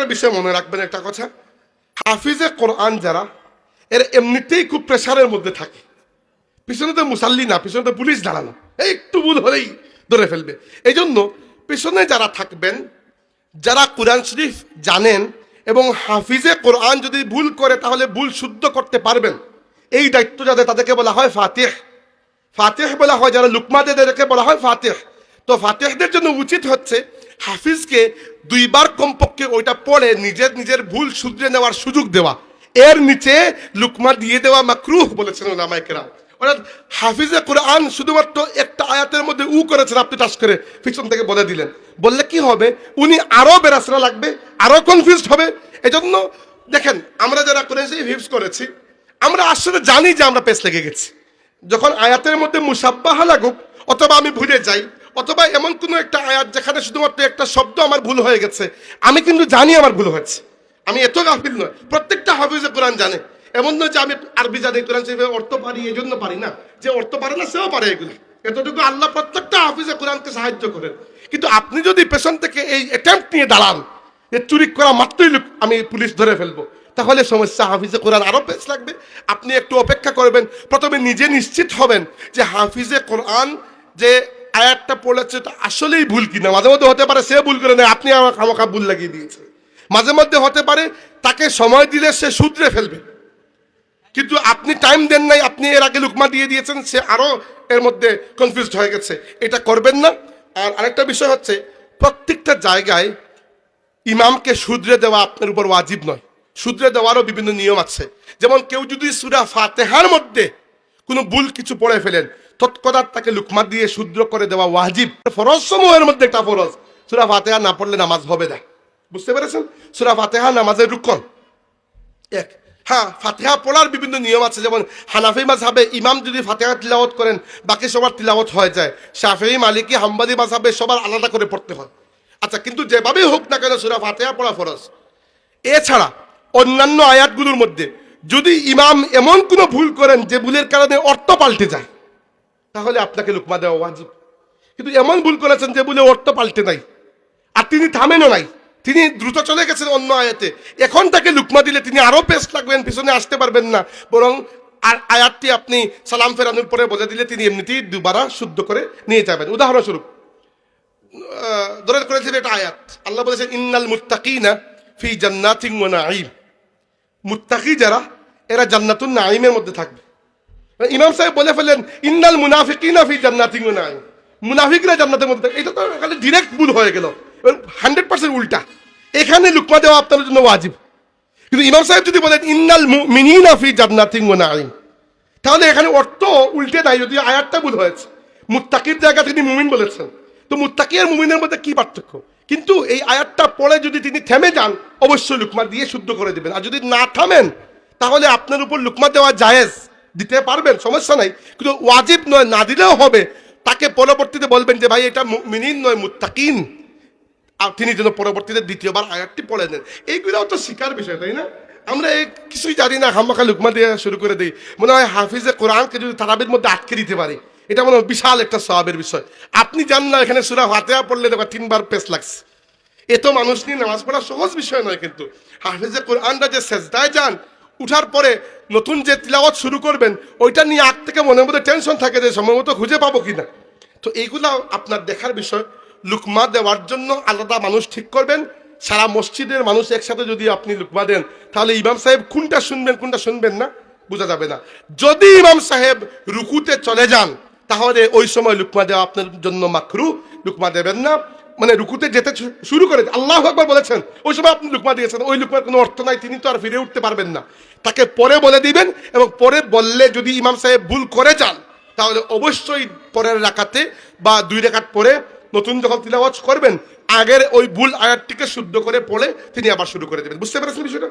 একটা বিষয় মনে রাখবেন, একটা কথা। হাফিজে কোরআন যারা, এর এমনিতেই খুব প্রেশারের মধ্যে থাকে। পিছনে তো মুসাল্লি না, পিছনে তো পুলিশ দাঁড়ানো। এই একটু ভুল হলেই ধরে ফেলবে। এই জন্য পিছনে যারা থাকবেন, যারা কোরআন শরীফ জানেন এবং হাফিজে কোরআন যদি ভুল করে, তাহলে ভুল শুদ্ধ করতে পারবেন। এই দায়িত্ব যাদের, তাদেরকে বলা হয় ফাতেহ। ফাতেহ বলা হয়, যারা লুকমাদেরকে বলা হয় ফাতেহ। তো ফাতেহদের জন্য উচিত হচ্ছে হাফিজকে দুইবার কমপক্ষে ওইটা পড়ে নিজের নিজের ভুল শুধরে নেওয়ার সুযোগ দেওয়া। এর নিচে লুকমা দিয়ে দেওয়া মাকরুহ বলেছেন ওলামাইকেরাম অর্থাৎ হাফিজে কোরআন শুধুমাত্র একটা আয়াতের মধ্যে উ করেছেন আপনি টাস করে পিছন থেকে বলে দিলেন। বললে কি হবে? উনি আরও বেরাসরা লাগবে আরও কনফিউজড হবে। এজন্য দেখেন, আমরা যারা করেছি হিপস করেছি, আমরা আসলে জানি যে আমরা পেস লেগে গেছি। যখন আয়াতের মধ্যে মুসাব্বাহা লাগুক, অথবা আমি ভুলে যাই অথবা এমন কোনো একটা আয়াত যেখানে শুধুমাত্র একটা শব্দ আমার ভুল হয়ে গেছে। আমি কিন্তু জানি আমার ভুল হয়েছে। আমি এত গাফিল নয়। প্রত্যেকটা হাফিজে কোরআন জানে। এমন নয় যে আমি আরবি জানি, কোরআন শরীফের অর্থ পারি এই জন্য পারি না। যে অর্থ পারে না, সেও পারে এগুলো। এতটুকু আল্লাহ প্রত্যেকটা হাফিজে কোরআনকে সাহায্য করেন। কিন্তু আপনি যদি পেছন থেকে এই অ্যাটেম্প নিয়ে দাঁড়ান, যে চুরি করা মাত্রই আমি পুলিশ ধরে ফেলব। তাহলে সমস্যা হাফিজে কোরআন আরও বেশ লাগবে। আপনি একটু অপেক্ষা করবেন। প্রথমে নিজে নিশ্চিত হবেন যে হাফিজে কোরআন যে আয়াতটা পড়েছে তো আসলেই ভুল কিনা? মাঝে মধ্যে হতে পারে সে ভুল করে নেয়, আপনি আমার খামাখা ভুল লাগিয়ে দিয়েছে মাঝে মধ্যে হতে পারে তাকে সময় দিলে সে শুধরে ফেলবে। কিন্তু আপনি টাইম দেন নাই, আপনি এর আগে লুকমা দিয়ে দিয়েছেন, সে আরও এর মধ্যে কনফিউজড হয়ে গেছে। এটা করবেন না। আর আরেকটা বিষয় হচ্ছে, প্রত্যেকটা জায়গায় ইমামকে শুধরে দেওয়া আপনার উপর ওয়াজিব নয়। শুধরে দেওয়ারও বিভিন্ন নিয়ম আছে। যেমন কেউ যদি সুরা ফাতেহার মধ্যে কোনো ভুল কিছু পড়ে ফেলেন তৎকদার তাকে লুকমা দিয়ে শুদ্র করে দেওয়া ওয়াজিব। ফরজ সমূহের মধ্যে একটা ফরজ। সুরা ফাতেহা না পড়লে নামাজ হবে না। বুঝতে পেরেছেন? সুরা ফাতেহা নামাজের রুকন। এক। হ্যাঁ ফাতেহা পড়ার বিভিন্ন নিয়ম আছে। যেমন হানাফি মাঝহাবে ইমাম যদি ফাতেহা তিলাওয়াত করেন, বাকি সবার তিলাওয়াত হয়ে যায়। শাফি মালিকি হাম্বাদি মাঝহাবে সবার আলাদা করে পড়তে হয়। আচ্ছা কিন্তু যেভাবেই হোক না কেন সুরা ফাতেহা পড়া ফরজ। এছাড়া অন্যান্য আয়াতগুলোর মধ্যে যদি ইমাম এমন কোনো ভুল করেন, যে ভুলের কারণে অর্থ পাল্টে যায় তাহলে আপনাকে লুকমা দেওয়া ওয়াজিব। কিন্তু এমন ভুল করেছেন যে ভুলে অর্থ পাল্টে নাই। আর তিনি থামেনও নাই। তিনি দ্রুত চলে গেছেন অন্য আয়াতে। এখন তাকে লুকমা দিলে তিনি আরও পেস্ট লাগবেন, পিছনে আসতে পারবেন না। বরং আর আয়াতটি আপনি সালাম ফেরানোর পরে বলে দিলে তিনি এমনিতেই দুবারা শুদ্ধ করে নিয়ে যাবেন। উদাহরণস্বরূপ করেছেন এটা আয়াত। আল্লাহ বলেছেন, ইন্নাল মুত্তাকিনা ফি নাঈম। মুত্তাকি যারা, এরা জান্নাতুন নাঈমের মধ্যে থাকবে। ইমাম সাহেব বলে ফেলেন, ইন্নাল মুনাফিকিনা ফি জান্নাতিন ওয়া নাঈম মুনাফিকরা জান্নাতের মধ্যে এটা তো এখানে ডিরেক্ট ভুল হয়ে গেল। হান্ড্রেড পার্সেন্ট উল্টা। এখানে লুকমা দেওয়া আপনার জন্য ওয়াজিব। কিন্তু ইমাম সাহেব যদি বলেন, ইন্নাল মিনিনা ফি জান্নাতিন ওয়া নাঈম তাহলে এখানে অর্থ উল্টে নাই, যদি আয়াতটা ভুল হয়েছে। মুত্তাকির জায়গা তিনি মুমিন বলেছেন। তো মুত্তাকি আর মুমিনের মধ্যে কি পার্থক্য? কিন্তু এই আয়াতটা পড়ে যদি তিনি থেমে যান, অবশ্যই লুকমা দিয়ে শুদ্ধ করে দেবেন। আর যদি না থামেন, তাহলে আপনার উপর লুকমা দেওয়া জায়েজ। দিতে পারবেন, সমস্যা নাই। কিন্তু ওয়াজিব নয়, না দিলেও হবে। তাকে পরবর্তীতে বলবেন যে, ভাই, এটা মিনিন নয়, মুত্তাকিন। আর তিনি যেন পরবর্তীতে দ্বিতীয়বার আয়াতটি পড়ে নেন এইগুলোও তো শিকার বিষয়, তাই না? আমরা এই কিছুই জানি না, হাম্মাখা লুকমা দিয়ে শুরু করে দিই। মনে হয় হাফিজে কোরআনকে যদি তারাবির মধ্যে আটকে দিতে পারি, এটা মনে হয় বিশাল একটা স্বভাবের বিষয়। আপনি জান না, এখানে সুরা ফাতেহা পড়লে দেখো তিনবার পেস লাগছে। এ তো মানুষ নিয়ে নামাজ পড়া সহজ বিষয় নয় কিন্তু। হাফিজে কোরআনটা যে সেজদায় যান উঠার পরে নতুন যে তিলাওয়াত শুরু করবেন, ওইটা নিয়ে আগ থেকে মনের মধ্যে টেনশন থাকে যে সময় মতো খুঁজে পাবো কিনা। তো এইগুলা আপনার দেখার বিষয়। লুকমা দেওয়ার জন্য আলাদা মানুষ ঠিক করবেন। সারা মসজিদের মানুষ একসাথে যদি আপনি লুকমা দেন, তাহলে ইমাম সাহেব কোনটা শুনবেন কোনটা শুনবেন না, বোঝা যাবে না। যদি ইমাম সাহেব রুকুতে চলে যান, তাহলে ওই সময় লুকমা দেওয়া আপনার জন্য মাকরু, লুকমা দেবেন না। মানে রুকুতে যেতে শুরু করে আল্লাহ একবার বলেছেন। ওই সময় আপনি লুকমা দিয়েছেন। ওই লুকমার কোনো অর্থ নাই, তিনি তো আর ফিরে উঠতে পারবেন না। তাকে পরে বলে দিবেন এবং পরে বললে যদি ইমাম সাহেব ভুল করে যান, তাহলে অবশ্যই পরের রাখাতে বা দুই রেখাত পরে নতুন যখন তিলাওয়াজ করবেন, আগের ওই ভুল আয়াতটিকে শুদ্ধ করে পড়ে তিনি আবার শুরু করে দেবেন। বুঝতে পেরেছেন বিষয়টা?